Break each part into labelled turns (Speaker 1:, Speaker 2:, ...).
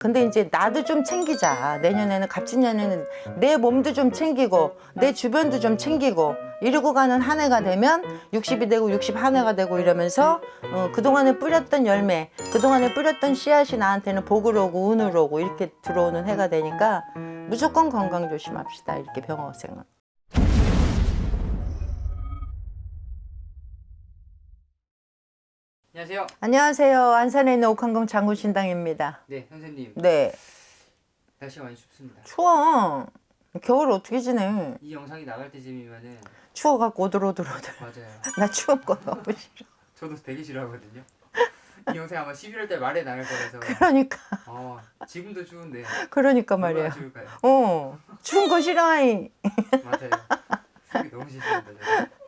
Speaker 1: 근데 이제 나도 좀 챙기자. 내년에는 갑진년에는 내 몸도 좀 챙기고 내 주변도 좀 챙기고 이러고 가는 한 해가 되면 60이 되고 60한 해가 되고 이러면서 어, 그동안에 뿌렸던 열매, 그동안에 뿌렸던 씨앗이 나한테는 복으로 오고 운으로 오고 이렇게 들어오는 해가 되니까 무조건 건강 조심합시다. 이렇게 병어생은.
Speaker 2: 안녕하세요.
Speaker 1: 안녕하세요. 안산에 있는 옥한궁 장구신당입니다.
Speaker 2: 네, 선생님.
Speaker 1: 네.
Speaker 2: 날씨가 많이 춥습니다.
Speaker 1: 추워. 겨울 어떻게 지내?
Speaker 2: 이 영상이 나갈 때쯤이면은
Speaker 1: 추워갖고 오들오들오들.
Speaker 2: 맞아요.
Speaker 1: 나 추운 거 너무 싫어.
Speaker 2: 저도 되게 싫어하거든요. 이 영상 아마 11월 달 말에 나갈 거라서.
Speaker 1: 그러니까,
Speaker 2: 어, 지금도 추운데
Speaker 1: 그러니까
Speaker 2: 얼마나
Speaker 1: 말이야.
Speaker 2: 추울까요?
Speaker 1: 어, 추운 거 싫어해.
Speaker 2: 맞아요. 속이 너무 싫습니다. 저는.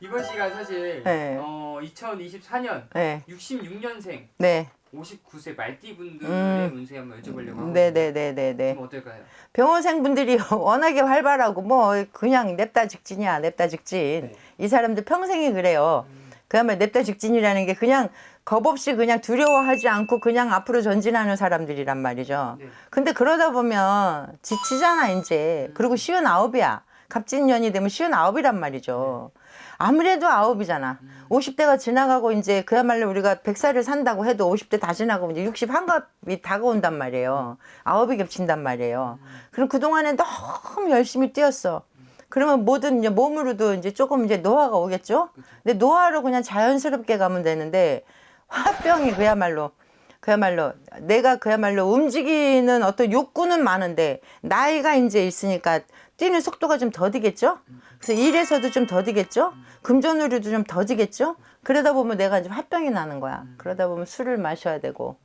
Speaker 2: 이번 시간 사실
Speaker 1: 네.
Speaker 2: 어, 2024년
Speaker 1: 네,
Speaker 2: 66년생
Speaker 1: 네,
Speaker 2: 59세 말띠 분들의
Speaker 1: 음.
Speaker 2: 운세 한번 여쭤보려고 하거든요.
Speaker 1: 네, 네, 네, 네, 네.
Speaker 2: 좀 어떨까요?
Speaker 1: 병원생 분들이 워낙에 활발하고 뭐 그냥 냅다 직진이야, 냅다 직진.
Speaker 2: 네.
Speaker 1: 이 사람들 평생이 그래요.
Speaker 2: 음,
Speaker 1: 그야말로 냅다 직진이라는 게 그냥 겁 없이 그냥 두려워하지 않고 그냥 앞으로 전진하는 사람들이란 말이죠.
Speaker 2: 네.
Speaker 1: 근데 그러다 보면 지치잖아 이제 그리고 쉬운 아홉이야 갑진년이 되면 쉬운 아홉이란 말이죠. 아무래도 아홉이잖아. 50대가 지나가고 이제 그야말로 우리가 100살을 산다고 해도 50대 다 지나가고 이제 60 한갑이 다가온단 말이에요. 아홉이 겹친단 말이에요. 그럼 그동안에 너무 열심히 뛰었어. 그러면 뭐든 이제 몸으로도 이제 조금 이제 노화가 오겠죠? 근데 노화로 그냥 자연스럽게 가면 되는데 화병이 그야말로 그야말로 내가 그야말로 움직이는 어떤 욕구는 많은데 나이가 이제 있으니까 뛰는 속도가 좀 더디겠죠? 그래서 일에서도 좀 더디겠죠? 금전으로도 좀 더디겠죠? 그러다 보면 내가 이제 화병이 나는 거야. 그러다 보면 술을 마셔야 되고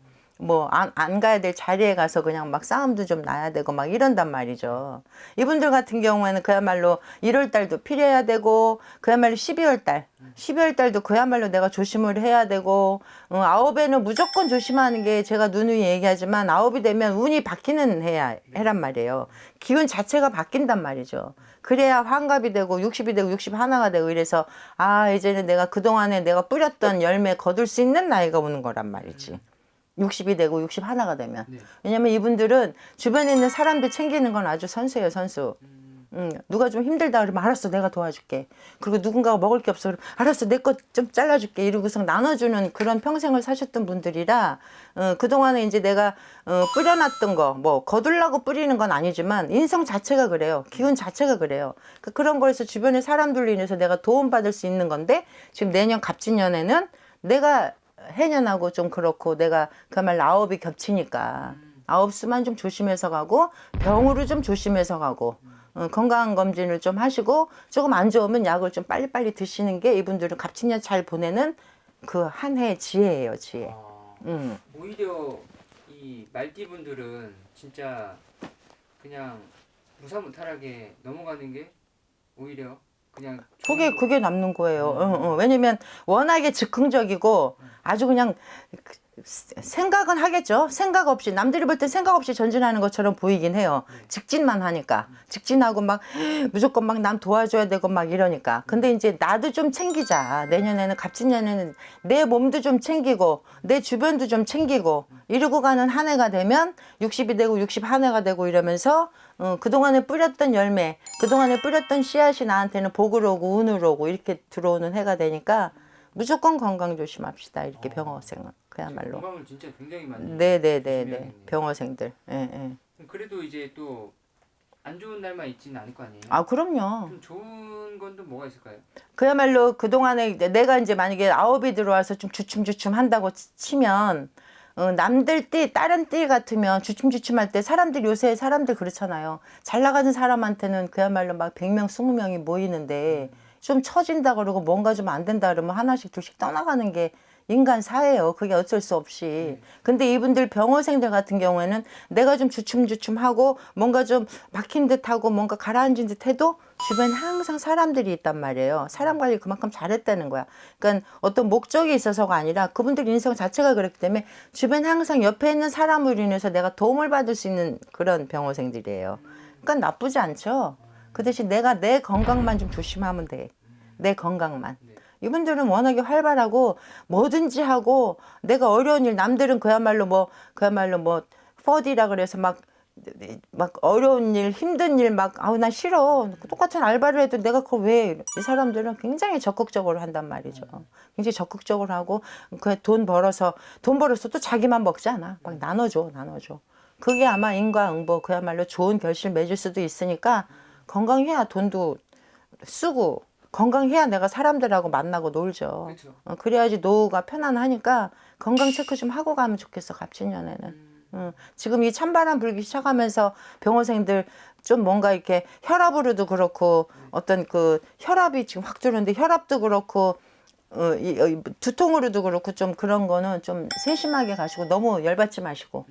Speaker 1: 뭐안 안 가야 될 자리에 가서 그냥 막 싸움도 좀 나야 되고 막 이런단 말이죠. 이분들 같은 경우에는 그야말로 1월 달도 필요해야 되고 그야말로 12월 달 12월 달도 그야말로 내가 조심을 해야 되고 어, 아홉에는 무조건 조심하는 게 제가 누누이 얘기하지만 아홉이 되면 운이 바뀌는 해야 해란 말이에요. 기운 자체가 바뀐단 말이죠. 그래야 환갑이 되고 60이 되고 60 하나가 되고 이래서 아 이제는 내가 그동안에 내가 뿌렸던 열매 거둘 수 있는 나이가 오는 거란 말이지. 60이 되고 60 하나가 되면.
Speaker 2: 네.
Speaker 1: 왜냐면 이분들은 주변에 있는 사람들 챙기는 건 아주 선수예요 선수.
Speaker 2: 음,
Speaker 1: 응, 누가 좀 힘들다 그러면 알았어 내가 도와줄게. 그리고 누군가가 먹을 게 없어 그러면 알았어 내 것 좀 잘라줄게. 이러고서 나눠주는 그런 평생을 사셨던 분들이라 어, 그동안에 이제 내가 어, 뿌려놨던 거 뭐 거둘라고 뿌리는 건 아니지만 인성 자체가 그래요. 기운 자체가 그래요. 그 그런 거에서 주변의 사람들로 인해서 내가 도움받을 수 있는 건데 지금 내년 갑진년에는 내가 해년하고 좀 그렇고 내가 그야말로 아홉이 겹치니까 아홉 수만 좀 조심해서 가고 병으로 좀 조심해서 가고 어, 건강 검진을 좀 하시고 조금 안 좋으면 약을 좀 빨리빨리 드시는 게 이분들은 갑진년 잘 보내는 그 한 해의 지혜예요 지혜.
Speaker 2: 아,
Speaker 1: 음.
Speaker 2: 오히려 이 말띠 분들은 진짜 그냥 무사무탈하게 넘어가는 게 오히려 그냥
Speaker 1: 그게 그게 남는 거예요.
Speaker 2: 음.
Speaker 1: 어, 어. 왜냐면 워낙에 즉흥적이고 아주 그냥 그- 생각은 하겠죠. 생각 없이 남들이 볼 때 생각 없이 전진하는 것처럼 보이긴 해요. 직진만 하니까 직진하고 막 무조건 막 남 도와줘야 되고 막 이러니까. 근데 이제 나도 좀 챙기자. 내년에는 갑진년에는 내 몸도 좀 챙기고 내 주변도 좀 챙기고 이러고 가는 한 해가 되면 60이 되고 60한 해가 되고 이러면서 어, 그동안에 뿌렸던 열매, 그동안에 뿌렸던 씨앗이 나한테는 복으로 오고 운으로 오고 이렇게 들어오는 해가 되니까 무조건 건강 조심합시다. 이렇게 병어생은 그야말로.
Speaker 2: 건강을 진짜 굉장히 많이
Speaker 1: 네네네네
Speaker 2: 조심해야겠네요.
Speaker 1: 병어생들. 예, 예.
Speaker 2: 그래도 이제 또 안 좋은 날만 있지는 않을 거 아니에요.
Speaker 1: 아 그럼요.
Speaker 2: 좀 좋은 건 또 뭐가 있을까요?
Speaker 1: 그야말로 그 동안에 이제 내가 이제 만약에 아홉이 들어와서 좀 주춤주춤 한다고 치- 치면 어, 남들 띠 다른 띠 같으면 주춤주춤할 때 사람들 요새 사람들 그렇잖아요. 잘 나가는 사람한테는 그야말로 막 100명, 20명이 모이는데 좀 처진다 그러고 뭔가 좀 안 된다 그러면 하나씩 둘씩 떠나가는 게 인간 사예요. 그게 어쩔 수 없이. 근데 이분들 병원생들 같은 경우에는 내가 좀 주춤주춤하고 뭔가 좀 막힌 듯하고 뭔가 가라앉은 듯해도 주변에 항상 사람들이 있단 말이에요. 사람 관리 그만큼 잘했다는 거야. 그러니까 어떤 목적이 있어서가 아니라 그분들 인성 자체가 그렇기 때문에 주변에 항상 옆에 있는 사람으로 인해서 내가 도움을 받을 수 있는 그런 병원생들이에요. 그러니까 나쁘지 않죠. 그 대신 내가 내 건강만 좀 조심하면 돼. 내 건강만.
Speaker 2: 네.
Speaker 1: 이분들은 워낙에 활발하고 뭐든지 하고 내가 어려운 일 남들은 그야말로 뭐 그야말로 뭐 퍼디라 그래서 막 막 어려운 일, 힘든 일 막 아우 나 싫어. 똑같은 알바를 해도 내가 그걸 왜? 이 사람들은 굉장히 적극적으로 한단 말이죠. 굉장히 적극적으로 하고 그돈 벌어서 돈 벌어서 또 자기만 먹지 않아. 막 나눠줘, 나눠줘. 그게 아마 인과응보 그야말로 좋은 결실 맺을 수도 있으니까 건강해야 돈도 쓰고 건강해야 내가 사람들하고 만나고 놀죠.
Speaker 2: 그렇죠.
Speaker 1: 어, 그래야지 노후가 편안하니까 건강 체크 좀 하고 가면 좋겠어 갑진년에는. 응. 지금 이 찬바람 불기 시작하면서 병원생들 좀 뭔가 이렇게 혈압으로도 그렇고 어떤 그 혈압이 지금 확 들어오는데 혈압도 그렇고 어, 이, 어, 이 두통으로도 그렇고 좀 그런 거는 좀 세심하게 가시고 너무 열받지 마시고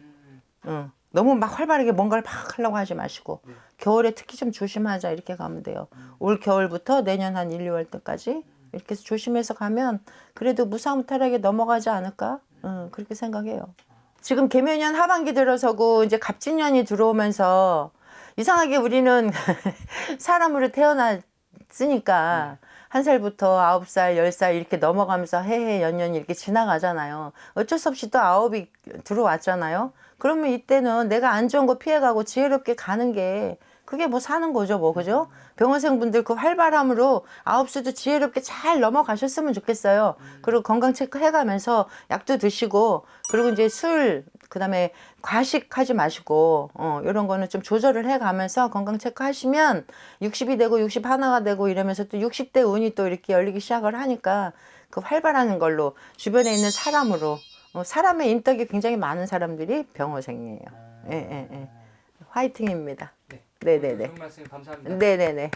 Speaker 1: 응. 너무 막 활발하게 뭔가를 막 하려고 하지 마시고 겨울에 특히 좀 조심하자 이렇게 가면 돼요. 올 겨울부터 내년 한 1, 2월 때까지 이렇게 해서 조심해서 가면 그래도 무사무탈하게 넘어가지 않을까? 응, 그렇게 생각해요. 지금 개묘년 하반기 들어서고 이제 갑진년이 들어오면서 이상하게 우리는 사람으로 태어났으니까 한 살부터 아홉 살, 열 살 이렇게 넘어가면서 해해 연년 이렇게 지나가잖아요. 어쩔 수 없이 또 아홉이 들어왔잖아요. 그러면 이때는 내가 안 좋은 거 피해가고 지혜롭게 가는 게 그게 뭐 사는 거죠, 뭐 그죠? 병원생분들 그 활발함으로 아홉 수도 지혜롭게 잘 넘어가셨으면 좋겠어요. 그리고 건강 체크 해가면서 약도 드시고 그리고 이제 술 그 다음에 과식하지 마시고 어 이런 거는 좀 조절을 해가면서 건강 체크 하시면 60이 되고 60 하나가 되고 이러면서 또 60대 운이 또 이렇게 열리기 시작을 하니까 그 활발한 걸로 주변에 있는 사람으로 어, 사람의 인덕이 굉장히 많은 사람들이 병호생이에요. 예, 예, 예. 화이팅입니다.
Speaker 2: 네.
Speaker 1: 네네네.
Speaker 2: 좋은 말씀 감사합니다.
Speaker 1: 네네네.